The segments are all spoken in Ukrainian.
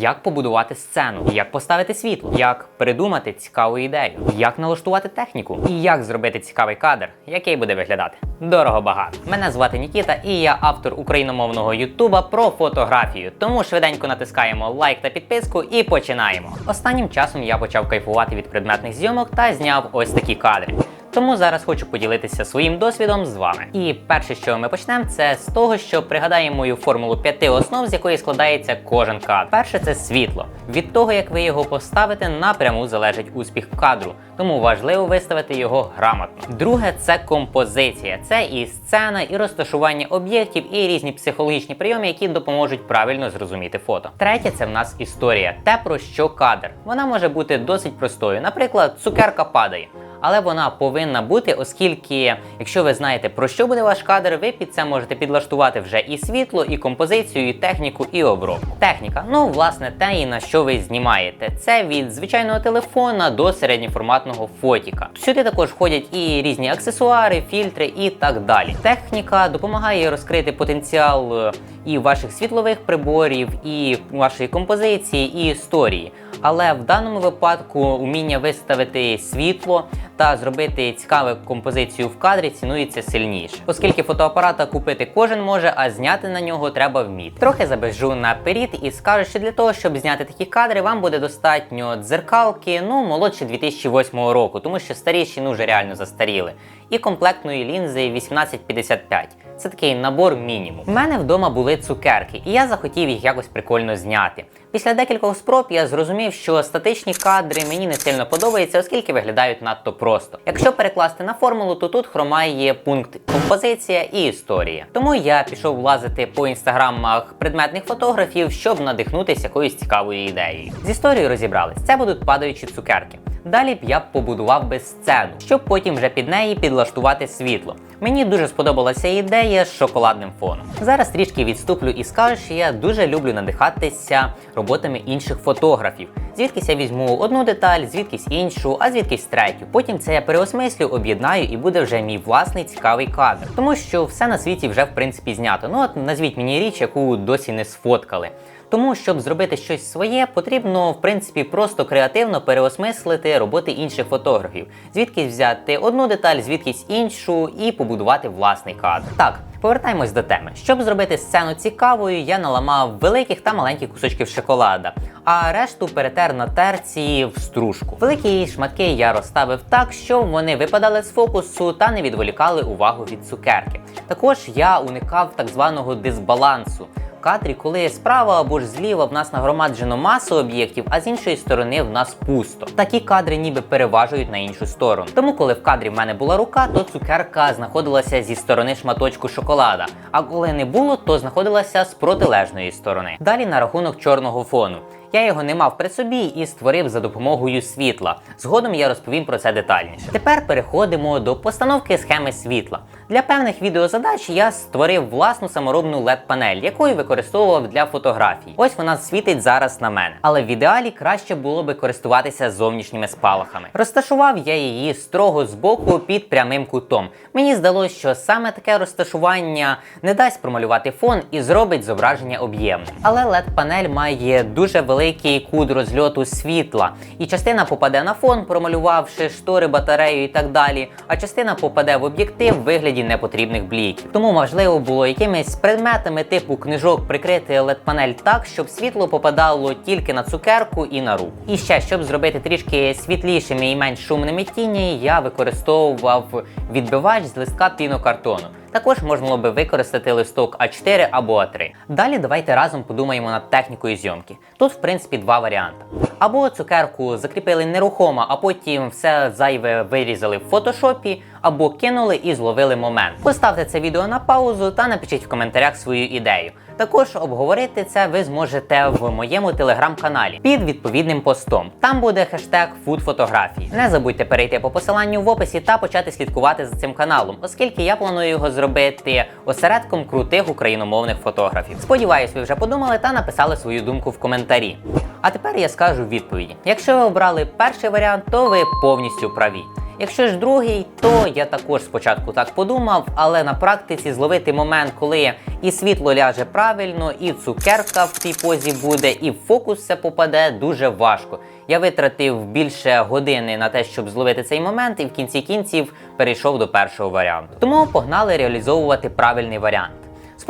як побудувати сцену, як поставити світло, як придумати цікаву ідею, як налаштувати техніку і як зробити цікавий кадр, який буде виглядати дорого багато. Мене звати Нікіта, і я автор україномовного ютуба про фотографію. Тому швиденько натискаємо лайк та підписку і починаємо. Останнім часом я почав кайфувати від предметних зйомок та зняв ось такі кадри. Тому зараз хочу поділитися своїм досвідом з вами. І перше, що ми почнемо, це з того, що пригадаємо мою формулу п'яти основ, з якої складається кожен кадр. Перше це світло. Від того, як ви його поставите, напряму залежить успіх кадру. Тому важливо виставити його грамотно. Друге це композиція. Це і сцена, і розташування об'єктів, і різні психологічні прийоми, які допоможуть правильно зрозуміти фото. Третє це в нас історія. Те про що кадр. Вона може бути досить простою. Наприклад, цукерка падає але вона повинна бути, оскільки, якщо ви знаєте про що буде ваш кадр, ви під це можете підлаштувати вже і світло, і композицію, і техніку, і обробку. Техніка, ну власне, те і на що ви знімаєте. Це від звичайного телефона до середньоформатного фотіка. Сюди також входять і різні аксесуари, фільтри і так далі. Техніка допомагає розкрити потенціал е, і ваших світлових приборів, і вашої композиції, і історії. Але в даному випадку уміння виставити світло та зробити цікаву композицію в кадрі цінується сильніше, оскільки фотоапарата купити кожен може, а зняти на нього треба вміти. Трохи забежу наперед і скажу, що для того, щоб зняти такі кадри, вам буде достатньо дзеркалки, ну молодше 2008 року, тому що старіші ну вже реально застаріли. І комплектної лінзи 1855. Це такий набор мінімум. У мене вдома були цукерки, і я захотів їх якось прикольно зняти. Після декількох спроб я зрозумів, що статичні кадри мені не сильно подобаються, оскільки виглядають надто просто. Якщо перекласти на формулу, то тут хромає пункт композиція і історія. Тому я пішов лазити по інстаграмах предметних фотографів, щоб надихнутися якоюсь цікавою ідеєю. З історією розібрались. Це будуть падаючі цукерки. Далі б я побудував би сцену, щоб потім вже під неї підлаштувати світло. Мені дуже сподобалася ідея з шоколадним фоном. Зараз трішки відступлю і скажу, що я дуже люблю надихатися роботами інших фотографів. Звідкись я візьму одну деталь, звідкись іншу, а звідкись третю. Потім це я переосмислю, об'єднаю і буде вже мій власний цікавий кадр. Тому що все на світі вже в принципі знято. Ну от назвіть мені річ, яку досі не сфоткали. Тому, щоб зробити щось своє, потрібно в принципі просто креативно переосмислити роботи інших фотографів, звідкись взяти одну деталь, звідкись іншу, і побудувати власний кадр. Так. Повертаємось до теми. Щоб зробити сцену цікавою, я наламав великих та маленьких кусочків шоколада, а решту перетер на терці в стружку. Великі шматки я розставив так, щоб вони випадали з фокусу та не відволікали увагу від цукерки. Також я уникав так званого дисбалансу кадрі, коли справа або ж зліва в нас нагромаджено масу об'єктів, а з іншої сторони в нас пусто. Такі кадри ніби переважують на іншу сторону. Тому, коли в кадрі в мене була рука, то цукерка знаходилася зі сторони шматочку шоколада. А коли не було, то знаходилася з протилежної сторони. Далі на рахунок чорного фону. Я його не мав при собі і створив за допомогою світла. Згодом я розповім про це детальніше. Тепер переходимо до постановки схеми світла. Для певних відеозадач я створив власну саморобну led панель якою використовував для фотографій. Ось вона світить зараз на мене. Але в ідеалі краще було би користуватися зовнішніми спалахами. Розташував я її строго збоку під прямим кутом. Мені здалося, що саме таке розташування не дасть промалювати фон і зробить зображення об'ємним. Але led панель має дуже великий великий кут розльоту світла, і частина попаде на фон, промалювавши штори, батарею і так далі. А частина попаде в об'єктив в вигляді непотрібних бліків. Тому важливо було якимись предметами типу книжок прикрити led панель так, щоб світло попадало тільки на цукерку і на руку. І ще щоб зробити трішки світлішими і менш шумними тіні, я використовував відбивач з листка пінокартону. Також можна би використати листок А4 або А3. Далі давайте разом подумаємо над технікою зйомки. Тут, в принципі, два варіанти. Або цукерку закріпили нерухомо, а потім все зайве вирізали в фотошопі, або кинули і зловили момент. Поставте це відео на паузу та напишіть в коментарях свою ідею. Також обговорити це ви зможете в моєму телеграм-каналі під відповідним постом. Там буде хештег фудфотографії. Не забудьте перейти по посиланню в описі та почати слідкувати за цим каналом, оскільки я планую його зробити осередком крутих україномовних фотографів. Сподіваюсь, ви вже подумали та написали свою думку в коментарі. А тепер я скажу відповіді. Якщо ви обрали перший варіант, то ви повністю праві. Якщо ж другий, то я також спочатку так подумав, але на практиці зловити момент, коли і світло ляже правильно, і цукерка в цій позі буде, і в фокус все попаде дуже важко. Я витратив більше години на те, щоб зловити цей момент, і в кінці кінців перейшов до першого варіанту. Тому погнали реалізовувати правильний варіант.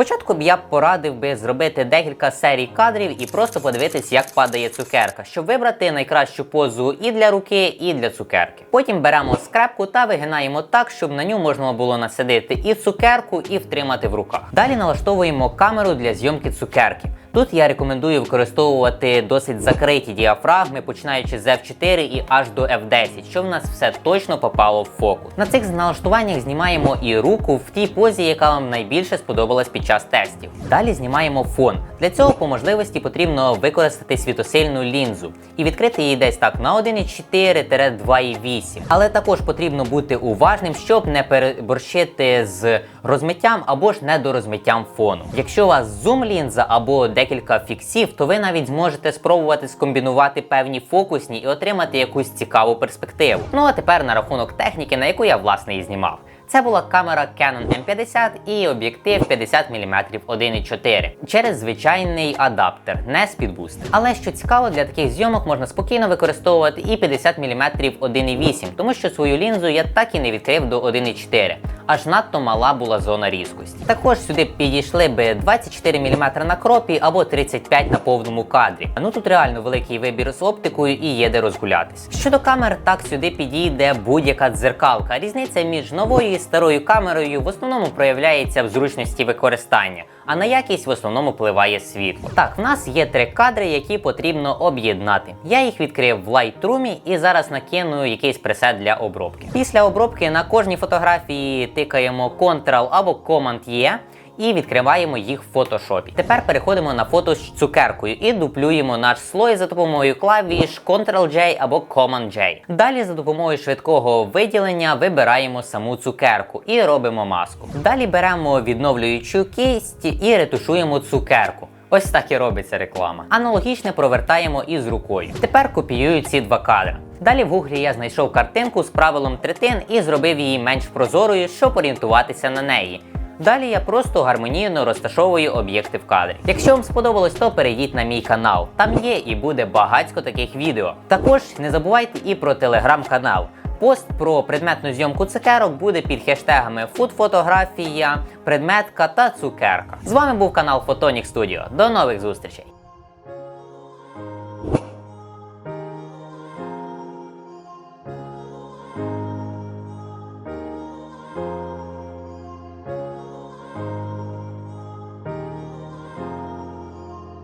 Спочатку б я порадив би зробити декілька серій кадрів і просто подивитись, як падає цукерка, щоб вибрати найкращу позу і для руки, і для цукерки. Потім беремо скрепку та вигинаємо так, щоб на ню можна було насадити і цукерку, і втримати в руках. Далі налаштовуємо камеру для зйомки цукерки. Тут я рекомендую використовувати досить закриті діафрагми, починаючи з F4 і аж до F10, щоб в нас все точно попало в фокус. На цих налаштуваннях знімаємо і руку в тій позі, яка вам найбільше сподобалась під час тестів. Далі знімаємо фон. Для цього по можливості потрібно використати світосильну лінзу і відкрити її десь так на 1,4-2,8. Але також потрібно бути уважним, щоб не переборщити з розмиттям або ж недорозмиттям фону. Якщо у вас зум лінза або декілька фіксів, то ви навіть зможете спробувати скомбінувати певні фокусні і отримати якусь цікаву перспективу. Ну а тепер на рахунок техніки, на яку я власне і знімав. Це була камера Canon M50 і об'єктив 50 мм 1.4 через звичайний адаптер, не спідбустер. Але що цікаво, для таких зйомок можна спокійно використовувати і 50 мм 1.8, тому що свою лінзу я так і не відкрив до 1.4. Аж надто мала була зона різкості. Також сюди підійшли би 24 мм на кропі або 35 на повному кадрі. Ну тут реально великий вибір з оптикою і є де розгулятись. Щодо камер, так сюди підійде будь-яка дзеркалка. Різниця між новою і старою камерою в основному проявляється в зручності використання, а на якість в основному впливає світло. Так, в нас є три кадри, які потрібно об'єднати. Я їх відкрив в Lightroom і зараз накину якийсь пресет для обробки. Після обробки на кожній фотографії тикаємо Ctrl або Command-E і відкриваємо їх в фотошопі. Тепер переходимо на фото з цукеркою і дуплюємо наш слой за допомогою клавіш Ctrl-J або Command-J. Далі за допомогою швидкого виділення вибираємо саму цукерку і робимо маску. Далі беремо відновлюючу кисть і ретушуємо цукерку. Ось так і робиться реклама. Аналогічне провертаємо і з рукою. Тепер копіюю ці два кадри. Далі в гуглі я знайшов картинку з правилом третин і зробив її менш прозорою, щоб орієнтуватися на неї. Далі я просто гармонійно розташовую об'єкти в кадрі. Якщо вам сподобалось, то перейдіть на мій канал. Там є і буде багатько таких відео. Також не забувайте і про телеграм-канал. Пост про предметну зйомку цукерок буде під хештегами фудфотографія, предметка та цукерка. З вами був канал Photonic Studio. До нових зустрічей!